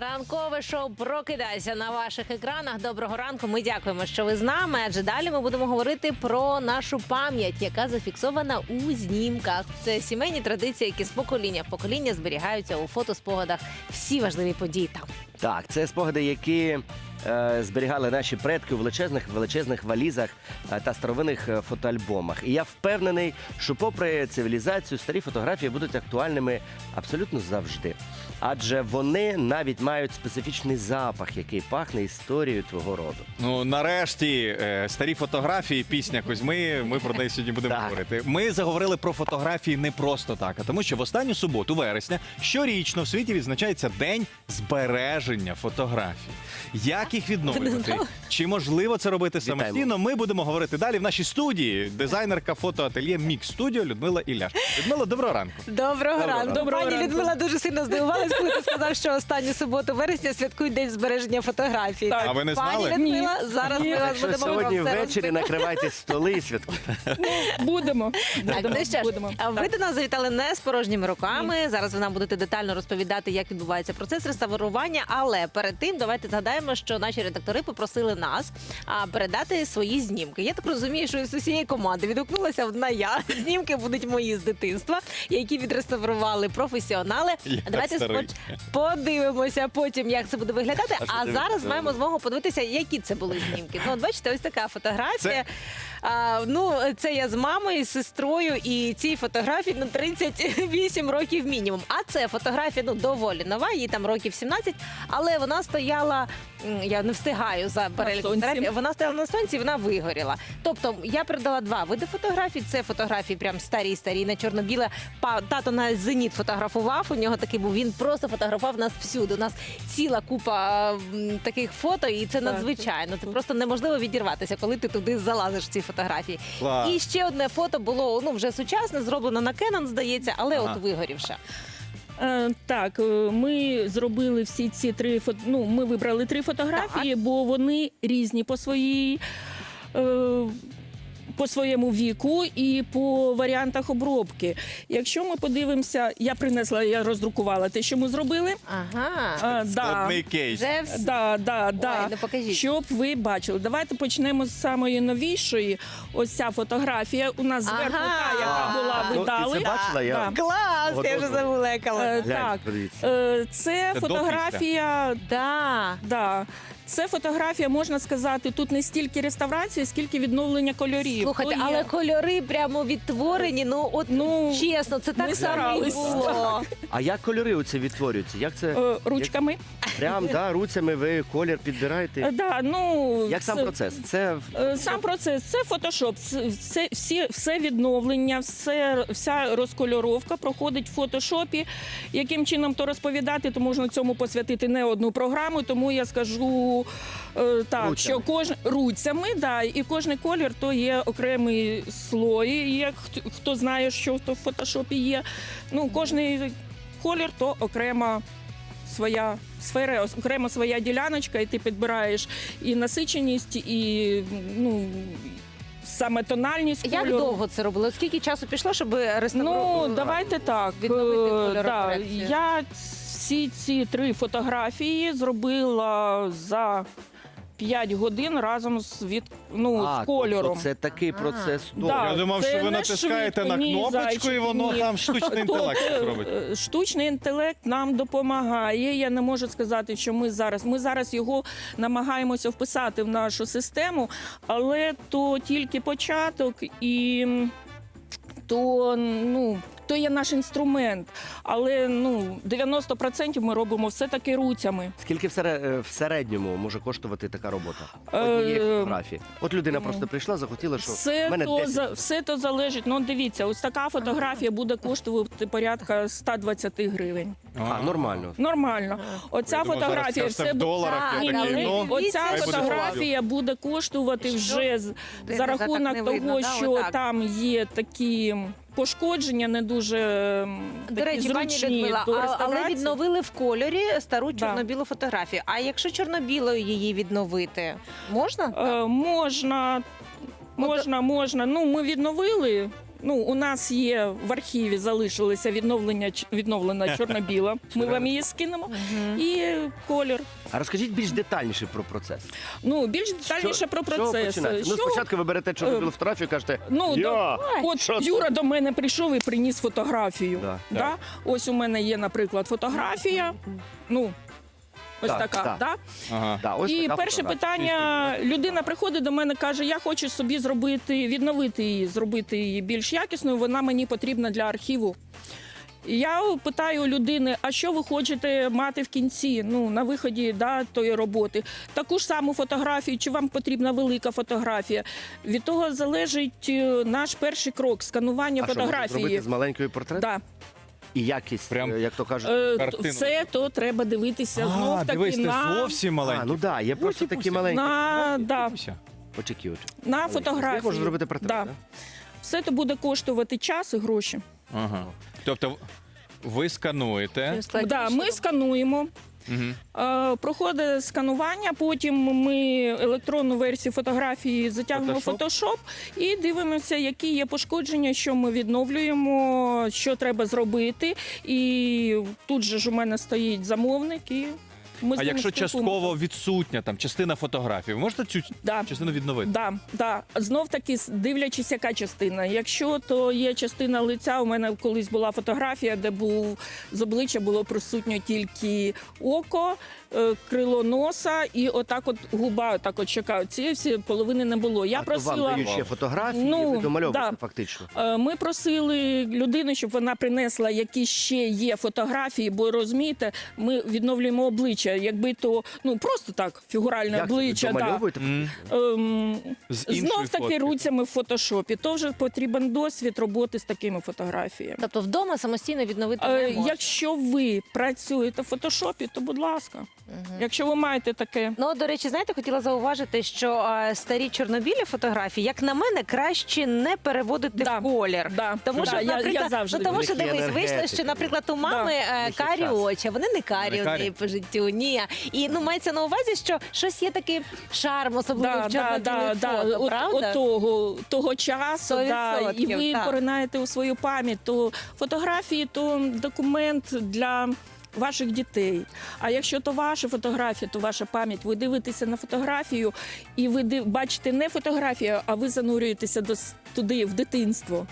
Ранкове шоу прокидайся на ваших екранах. Доброго ранку. Ми дякуємо, що ви з нами. Адже далі ми будемо говорити про нашу пам'ять, яка зафіксована у знімках. Це сімейні традиції, які з покоління в покоління зберігаються у фотоспогадах. Всі важливі події там. Так, це спогади, які е, зберігали наші предки у величезних величезних валізах е, та старовинних е, фотоальбомах. І я впевнений, що попри цивілізацію, старі фотографії будуть актуальними абсолютно завжди. Адже вони навіть мають специфічний запах, який пахне історією твого роду. Ну нарешті е, старі фотографії, пісня Кузьми. Ми про неї сьогодні будемо Так. говорити. Ми заговорили про фотографії не просто так, а тому, що в останню суботу, вересня, щорічно в світі відзначається день збереження фотографій. Як їх відновлювати? Чи можливо це робити самостійно? Ми будемо говорити далі в нашій студії. Дизайнерка фотоательє Мікс Студіо Людмила Ілляш. Людмила, доброго ранку. Доброго, ранку. Пані ранку. Людмила дуже сильно здивувалась, коли ти сказав, що останню суботу вересня святкують день збереження фотографій. А ви не знали? Пані Людмила, зараз ми вас будемо сьогодні ввечері накривайте столи і святкуйте. Будемо. ну ж, Будемо. а ви до нас завітали не з порожніми руками. Зараз ви нам будете детально розповідати, як відбувається процес реставрування. Але перед тим давайте згадаємо, що наші редактори попросили нас а, передати свої знімки. Я так розумію, що із усієї команди відгукнулася одна я. Знімки будуть мої з дитинства, які відреставрували професіонали. Я давайте споч- подивимося потім, як це буде виглядати. А А зараз відреставрувала? маємо змогу подивитися, які це були знімки. Ну, от бачите, ось така фотографія. Це- А, ну, це я з мамою, з сестрою, і цій фотографії ну, 38 років мінімум. А це фотографія ну, доволі нова, їй там років 17, але вона стояла, я не встигаю за переліком фотографій, вона стояла на сонці, вона вигоріла. Тобто я передала два види фотографій. Це фотографії прям старі, старі, на чорно-біле. Па- Тато на зеніт фотографував. У нього такий був. Він просто фотографував нас всюди. У нас ціла купа м, таких фото, і це надзвичайно. Це просто неможливо відірватися, коли ти туди залазиш в ці фотографії. Клас. І ще одне фото було ну вже сучасне, зроблено на Canon, здається, але Ага. от вигорівше. Е, Так, е, ми зробили всі ці три фото. Ну, ми вибрали три фотографії, бо вони різні по своїй. По своєму віку і по варіантах обробки. Якщо ми подивимося, я принесла, я роздрукувала те, що ми зробили. Ага. А, да. Складний кейс. Вже вс- Да, да, да. Ой, ну покажіть. Щоб ви бачили. Давайте почнемо з самої новішої. Ось ця фотографія. У нас зверху Ага. та, яка була Ну, ти видали. це бачила? Я- Да. Клас! Я вже Готово. забула, яка. Е, Глянь, так. подивіться. Е, Це Це до фотографія. Да. Да. Це фотографія, можна сказати, тут не стільки реставрації, скільки відновлення кольорів. Слухайте, То є- але кольори прямо відтворені. Ну от Ну, чесно, це так само і старались. було. А як кольори оце відтворюються? Як це е, ручками. прям да, руцями ви колір Е, підбираєте? Да, ну, Як сам це- процес? Це Е, Сам процес це фотошоп. Це, це всі, все відновлення, все, вся розкольоровка проходить в фотошопі. Яким чином то розповідати, то можна цьому посвятити не одну програму. Тому я скажу е, так, Руцями. що кожен руцями, да, і кожний колір то є окремий слой. Як хто, хто знає, що то в фотошопі є. Ну, кожний колір то окрема. Своя сфера, окрема своя діляночка, і ти підбираєш і насиченість, і ну саме тональність Як довго це робили? Скільки часу пішло, щоб реставрувати? Ну давайте так. відновити Е, кольорокорекцію. Я всі ці три фотографії зробила за 5 годин разом з від ну а, з кольором. тобто це такий А. процес. Да. Я думав, це що ви не натискаєте швидко, на ні, кнопочку, і зайчик, воно ні. там штучний інтелект Тобто, робить. е, Штучний інтелект нам допомагає. Я не можу сказати, що ми зараз. Ми зараз його намагаємося вписати в нашу систему, але то тільки початок і. м, То ну то є наш інструмент, але ну 90% ми робимо все таки руцями. Скільки в, сере- е, в середньому може коштувати така робота? Е, фотографії. От людина ну, просто прийшла, захотіла, що в Все мене то, 10 за, все то залежить. Ну, дивіться, ось така фотографія буде коштувати порядка 120 гривень. А, нормально. Нормально. Оця Я думав, зараз фотографія скажете все в доларах. Так, Я але ну, Оця Хай буде фотографія буде коштувати вже з- за так рахунок того, видно, да, що отак. там є такі пошкодження, не дуже До речі, пані зручні Людмила, до а- але реставрації. відновили в кольорі стару чорно-білу фотографію. А якщо чорно-білою її відновити, можна? Е, можна, можна, можна. Ну, ми відновили Ну, у нас є в архіві залишилося відновлення ч- відновлена чорно-біла. Ми вам її скинемо. І колір. А розкажіть більш детальніше про процес. Ну, більш детальніше Що- про процес. Ну, Що- спочатку ви берете чорно-білу фотографію і кажете, Ну, до, от що? Юра до мене прийшов і приніс фотографію. Да, Да? Ось у мене є, наприклад, фотографія. Ну, ось Так, така. так. Да? Ага. Да, ось І така перше фотографія. питання: людина приходить до мене, каже: Я хочу собі зробити, відновити її, зробити її більш якісною. Вона мені потрібна для архіву. І Я питаю у людини, а що ви хочете мати в кінці, ну на виході да, тої роботи? Таку ж саму фотографію, чи вам потрібна велика фотографія? Від того залежить е, наш перший крок сканування А що, можна фотографії. зробити з маленької портрет? Да. І якість, Прям- е, як то кажуть. Е, Картину. все то треба дивитися знов таки дивись, ти на, зовсім а, маленький. ну так, да, є просто такі Пусі-пусі. маленькі. на, да, Пуся. Очі на фотографії. можу зробити портрет. Да. Да. Все це буде коштувати час і гроші. Ага. Тобто ви скануєте. Да, ми скануємо. Угу. Проходить сканування, потім ми електронну версію фотографії затягуємо в Photoshop? Photoshop і дивимося, які є пошкодження, що ми відновлюємо, що треба зробити. І тут же ж у мене стоїть замовник. І ми з А якщо спілкуємося. частково відсутня там частина фотографії, ви можете цю Да. частину відновити? Да, да. Знов таки дивлячись, яка частина. Якщо то є частина лиця, у мене колись була фотографія, де був з обличчя було присутньо тільки око, е, крило носа і отак, от губа, отак от щека. Цієї всі половини не було. Я а то вам просила. дають ще фотографії, Ну, ви домальовуєте да. фактично. Е, Ми просили людину, щоб вона принесла, які ще є фотографії, бо розумієте, ми відновлюємо обличчя. Якби то ну просто так, фігуральне Як це, обличчя. Да. домальовуєте? Ем, З іншої Знов таки фотки. руцями в фотошопі. То вже потрібен досвід роботи з такими фотографіями. Тобто вдома самостійно відновити Е, не можна. якщо ви працюєте в фотошопі, то будь ласка. Якщо ви маєте таке, Ну, до речі, знаєте, хотіла зауважити, що е, старі чорнобілі фотографії, як на мене, краще не переводити Да. в колір. да, Тому да, що, я, наприклад, я завжди ну, тому що дивись, вийшло, що, наприклад, у мами е, карі час. очі, а вони не карі Не карі? по життю. Ні. І ну мається на увазі, що щось є такий шарм, особливо в чорнобілих фото, От, правда? от того, того часу, Сто да, і відсотків, ви так. поринаєте у свою пам'ять, то фотографії то документ для. Ваших дітей. А якщо то ваша фотографія, то ваша пам'ять. Ви дивитеся на фотографію, і ви див- бачите не фотографію, а ви занурюєтеся до туди, в дитинство.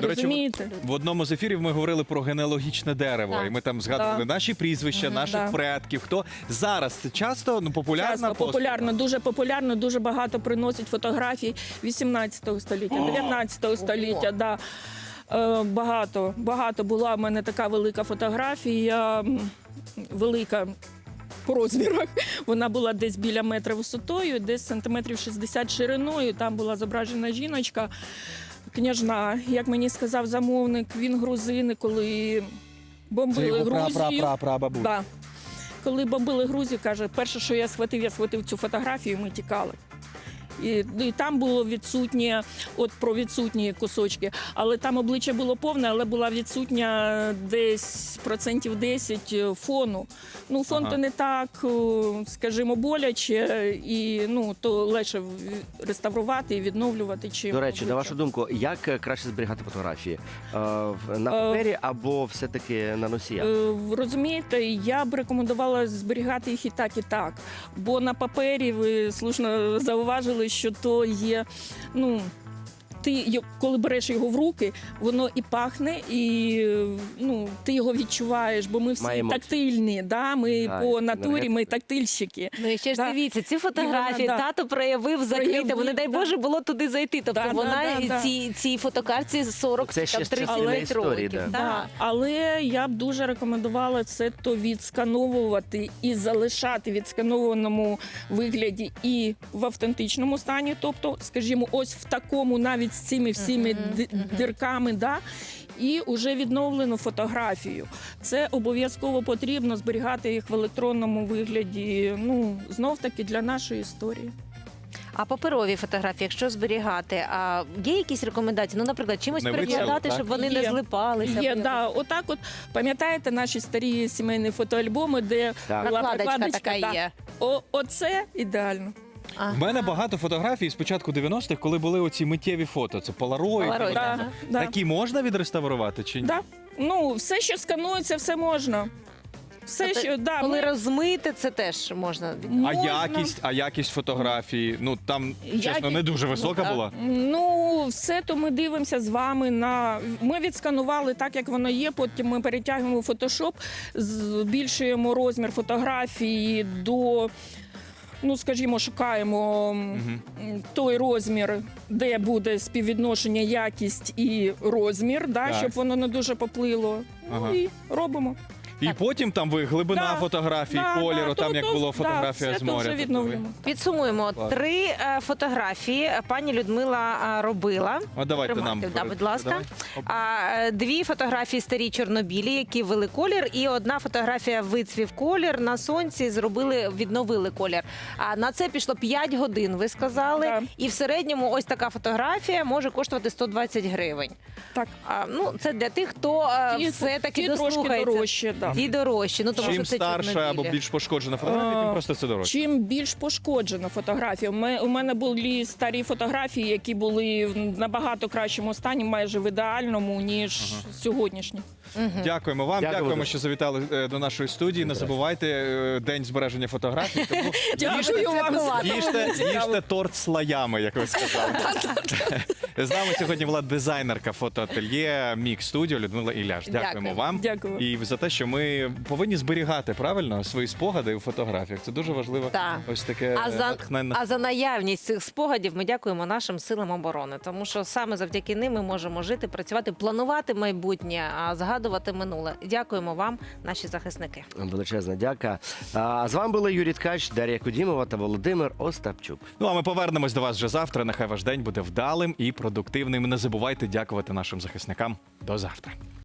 До речі, в одному з ефірів ми говорили про генеалогічне дерево, Так. і ми там згадували Да. наші прізвища, наших Да. предків. Хто зараз це часто ну популярна Часто, популярно, дуже популярно, дуже багато приносять фотографій 18 століття, 19 століття. Да. Е, багато, багато була в мене така велика фотографія, велика. По розмірах вона була десь біля метра висотою, десь сантиметрів 60 шириною. Там була зображена жіночка, княжна. Як мені сказав замовник, він грузини, коли бомбили Грузію. Да. Коли бомбили Грузію, каже, перше, що я схватив, я схватив цю фотографію, ми тікали. І, ну, і там було відсутнє, от про відсутні кусочки. Але там обличчя було повне, але була відсутня десь процентів 10 фону. Ну, фон Ага. то не так, скажімо, боляче, і ну, то легше реставрувати і відновлювати. Чим До речі, на вашу думку, як е, краще зберігати фотографії? Е, На Е, папері або все-таки на носіях? Е, Розумієте, я б рекомендувала зберігати їх і так, і так. Бо на папері ви слушно зауважили, що то є. ну. Ти коли береш його в руки, воно і пахне, і ну ти його відчуваєш, бо ми всі Має емоції. тактильні. Да? Ми Да, по натурі, ми тактильщики. Ну і ще ж Да. дивіться, ці фотографії вона, да. тато проявив закрите, Проявив, бо не дай да. Боже було туди зайти. Тобто Да, да, вона да, да. ці, цій фотокарці 40 Це ще там, з часів 39 історії, років. да. Да. Але я б дуже рекомендувала це то відскановувати і залишати в відсканованому вигляді і в автентичному стані. Тобто, скажімо, ось в такому, навіть з цими всіми дирками, да. І вже відновлену фотографію. Це обов'язково потрібно зберігати їх в електронному вигляді. Ну знов таки для нашої історії. А паперові фотографії, якщо зберігати, а є якісь рекомендації? Ну, наприклад, чимось Не перекладати, вицілити, щоб так? вони не злипалися. Є, да, отак, от пам'ятаєте наші старі сімейні фотоальбоми, де Так. була Накладочка прикладочка, така да. є. О, оце ідеально. Ага. В мене багато фотографій з початку 90-х, коли були оці миттєві фото. Це полароїд. Polaroid, Да, ага. да. Такі можна відреставрувати чи ні? Да. Ну, все, що сканується, все можна. Все, Тобто, що да, Коли ми- розмити, це теж можна. від- А можна. якість, а якість фотографії, ну там чесно Якість- не дуже висока так. була. Ну, все то ми дивимося з вами на. Ми відсканували так, як воно є. Потім ми перетягуємо в фотошоп, збільшуємо розмір фотографії до. Ну, скажімо, шукаємо м, той розмір, де буде співвідношення якість і розмір, да, Так. щоб воно не дуже поплило. Ага. Ну і робимо. І потім там ви глибина Да, фотографій, Да, кольору, да, там то- як то- було да, фотографія все з то моря. вже тобто ви- відновлюємо. Підсумуємо Клас. три е, фотографії. Пані Людмила а, робила. А давайте Тримайте, нам да, будь ласка. Оп. А е, дві фотографії старі чорнобілі, які ввели колір, і одна фотографія вицвів колір на сонці. Зробили, відновили колір. А на це пішло 5 годин. Ви сказали, Да. і в середньому ось така фотографія може коштувати 120 гривень. Так. А, ну це для тих, хто е, Ті- все таки ті трошки дослухається. дорожче, да. Ті дорожчі. Ну тому Чим що це старша або чорнобілі. більш пошкоджена фотографія, тим просто це дорожче. Чим більш пошкоджена фотографія, у мене, у мене були старі фотографії, які були в набагато кращому стані, майже в ідеальному, ніж сьогоднішні. Дякуємо вам, Дякую дякуємо, дуже. що завітали е, до нашої студії. Не забувайте е, день збереження фотографій. Тому Дякую вам. їжте, їжте торт слоями, як ви сказали. З нами сьогодні була дизайнерка фотоательє Мік Студіо Людмила Іляш. Дякуємо Дякую. вам. Дякую. І за те, що ми повинні зберігати правильно свої спогади у фотографіях. Це дуже важливо. Так. Ось таке А е, за, натхненне. а за наявність цих спогадів ми дякуємо нашим силам оборони, тому що саме завдяки ним ми можемо жити, працювати, планувати майбутнє, а згадувати минуле. Дякуємо вам, наші захисники. Величезна дяка. А з вами були Юрій Ткач, Дар'я Кудімова та Володимир Остапчук. Ну а ми повернемось до вас вже завтра. Нехай ваш день буде вдалим і продуктивним. Не забувайте дякувати нашим захисникам. До завтра.